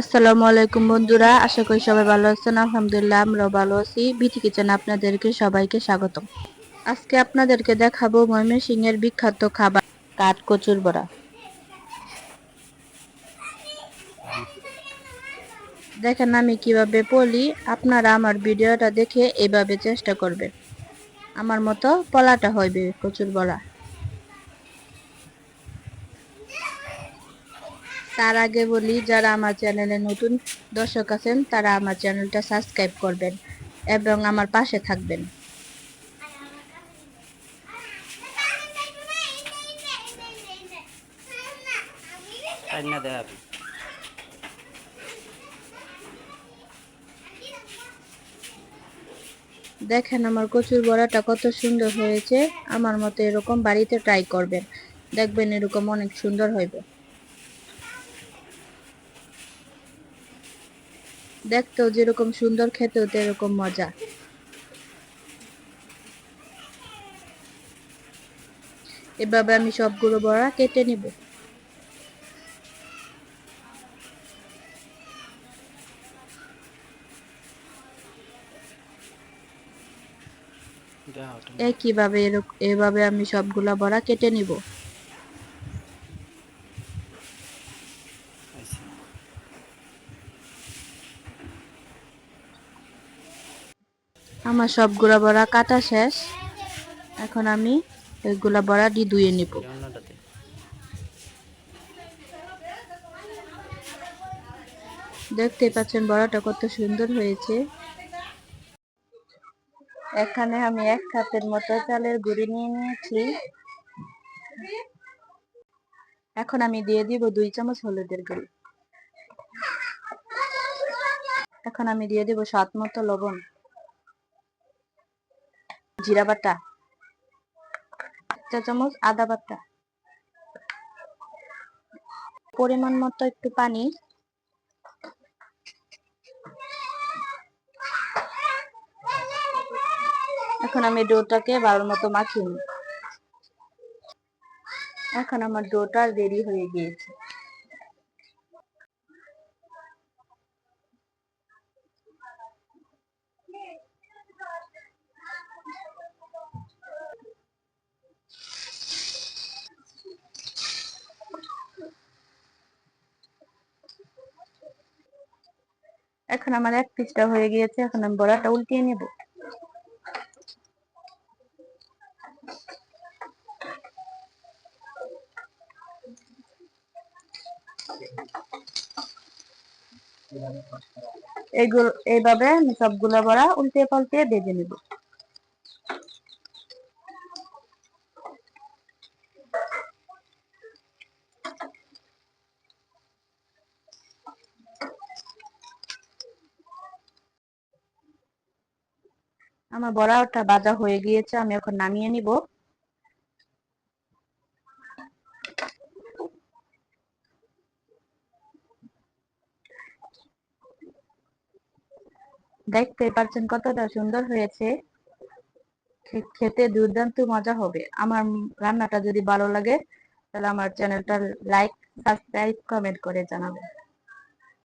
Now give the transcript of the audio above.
আসসালামু আলাইকুম বন্ধুরা, আশা করি সবাই ভালো আছেন। আলহামদুলিল্লাহ, আমরাও ভালো আছি। বিথি কিচেন আপনাদেরকে সবাইকে স্বাগতম। আজকে আপনাদেরকে দেখাবো ময়মনসিংহের বিখ্যাত খাবার কাঠ কচুর বড়া। দেখেন, আমি কীভাবে পলি, আপনারা আমার ভিডিওটা দেখে এভাবে চেষ্টা করবেন। আমার মতো পলাটা হইবে কচুর বড়া। তার আগে বলি যারা আমার চ্যানেলে নতুন দর্শক আছেন তারা আমার চ্যানেলটা সাবস্ক্রাইব করবেন এবং আমার পাশে থাকবেন। দেখেন আমার কচুর বড়াটা কত সুন্দর হয়েছে। আমার মতো এরকম বাড়িতে ট্রাই করবেন। দেখবেন এরকম অনেক সুন্দর হইবে। দেখতেও যেরকম সুন্দর খেতেও তো এরকম মজা। এভাবে আমি সবগুলো বড়া কেটে নিব। একইভাবে এভাবে আমি সবগুলা বড়া কেটে নিব। আমার সব সবগুলা বড়া কাটা শেষ। এখন আমি এগুলা বড়া দিয়ে ধুয়ে নিব। দেখতে পাচ্ছেন বড়াটা কত সুন্দর হয়েছে। এখানে আমি এক কাপের মতো চালের গুঁড়ি নিয়ে নিয়েছি। এখন আমি দিয়ে দিব দুই চামচ হলুদের গুঁড়ি। এখন আমি দিয়ে দিব স্বাদ মতো লবণ। জিরা বাটা চা চামচ আদা বাটা। পরিমাণ মতো একটু পানি। এখন আমি ডোটাকে ভালো মতো মাখিয়ে নিই। এখন আমার ডোটা রেডি হয়ে গিয়েছে। এখন আমার এক পিসটা হয়ে গিয়েছে, এখন আমি বড়াটা উল্টিয়ে নেব। এইগুলো, এইভাবে আমি সবগুলো বড়া উল্টে পাল্টে ভেজে নেব। আমার বড়াটা বাজা হয়ে গিয়েছে, আমি এখন নামিয়ে নিব। দেখতে পাচ্ছেন কতটা সুন্দর হয়েছে। খেতে দুর্দান্ত মজা হবে। আমার রান্নাটা যদি ভালো লাগে, তাহলে আমার চ্যানেলটা লাইক, সাবস্ক্রাইব, কমেন্ট করে জানাবেন।